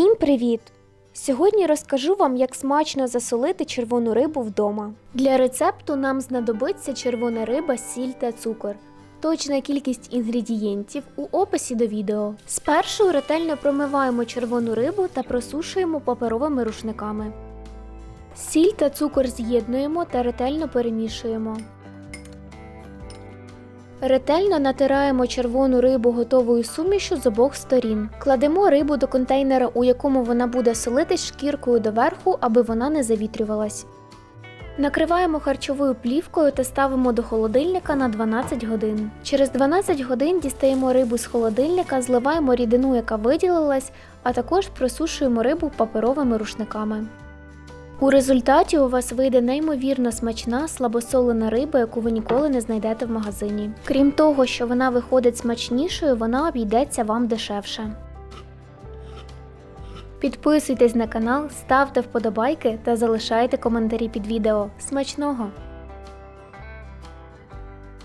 Всім привіт! Сьогодні розкажу вам, як смачно засолити червону рибу вдома. Для рецепту нам знадобиться червона риба, сіль та цукор. Точна кількість інгредієнтів у описі до відео. Спершу ретельно промиваємо червону рибу та просушуємо паперовими рушниками. Сіль та цукор з'єднуємо та ретельно перемішуємо. Ретельно натираємо червону рибу готовою сумішю з обох сторін. Кладемо рибу до контейнера, у якому вона буде солитись шкіркою доверху, аби вона не завітрювалась. Накриваємо харчовою плівкою та ставимо до холодильника на 12 годин. Через 12 годин дістаємо рибу з холодильника, зливаємо рідину, яка виділилась, а також просушуємо рибу паперовими рушниками. У результаті у вас вийде неймовірно смачна слабосолена риба, яку ви ніколи не знайдете в магазині. Крім того, що вона виходить смачнішою, вона обійдеться вам дешевше. Підписуйтесь на канал, ставте вподобайки та залишайте коментарі під відео. Смачного!